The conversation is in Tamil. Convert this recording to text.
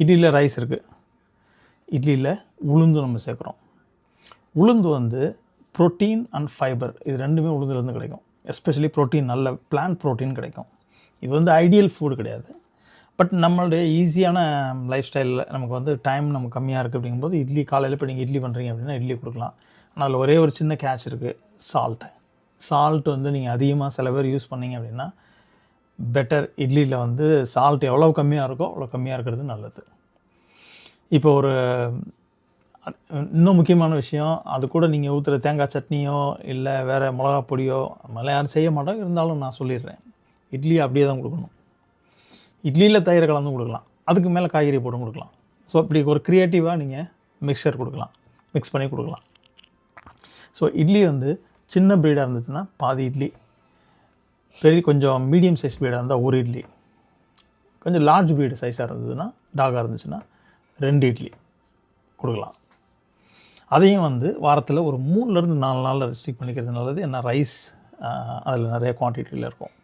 இட்லியில் ரைஸ் இருக்குது இட்லியில் உளுந்து நம்ம சேர்க்குறோம். உளுந்து வந்து புரோட்டீன் அண்ட் ஃபைபர் இது ரெண்டுமே உளுந்துலேருந்து கிடைக்கும். எஸ்பெஷலி ப்ரோட்டீன் நல்ல பிளான்ட் ப்ரோட்டீன் கிடைக்கும். இது வந்து ஐடியல் ஃபுட் கிடையாது. பட் நம்மளுடைய ஈஸியான லைஃப் ஸ்டைலில் நமக்கு வந்து டைம் நம்ம கம்மியாக இருக்குது அப்படிங்கும்போது இட்லி காலையில் இப்போ நீங்கள் இட்லி பண்ணுறீங்க அப்படின்னா இட்லி கொடுக்கலாம். ஆனால் அதில் ஒரே ஒரு சின்ன கேட்ச் இருக்குது சால்ட்டு சால்ட் வந்து நீங்கள் அதிகமாக சில பேர் யூஸ் பண்ணீங்க அப்படின்னா பெட்டர் இட்லியில் வந்து சால்ட் எவ்வளோ கம்மியாக இருக்கோ அவ்வளோ கம்மியாக இருக்கிறது நல்லது. இப்போ ஒரு இன்னும் முக்கியமான விஷயம் அது கூட நீங்கள் ஊற்றுற தேங்காய் சட்னியோ இல்லை வேறு மிளகா பொடியோ அதெல்லாம் யாரும் செய்ய மாட்டோம். இருந்தாலும் நான் சொல்லிடுறேன். இட்லி அப்படியே தான் கொடுக்கணும். இட்லியில் தயிர் கலந்து கொடுக்கலாம். அதுக்கு மேலே காய்கறி போட்டு கொடுக்கலாம். ஸோ இப்படி ஒரு க்ரியேட்டிவாக நீங்கள் மிக்சர் கொடுக்கலாம். மிக்ஸ் பண்ணி கொடுக்கலாம். ஸோ இட்லி வந்து சின்ன ப்ரீடாக இருந்துச்சுன்னா பாதி இட்லி பெரிய கொஞ்சம் மீடியம் சைஸ் பீடாக இருந்தால் ஒரு இட்லி. கொஞ்சம் லார்ஜ் பீடு சைஸாக இருந்ததுன்னா டாகாக இருந்துச்சுன்னா ரெண்டு இட்லி கொடுக்கலாம். அதையும் வந்து வாரத்தில் ஒரு மூணுலேருந்து நாலு நாளில் ரெஸ்ட்ரிக்ட் பண்ணிக்கிறது நல்லது ஏன்னா ரைஸ் அதில் நிறைய குவான்டிட்டியில் இருக்கும்.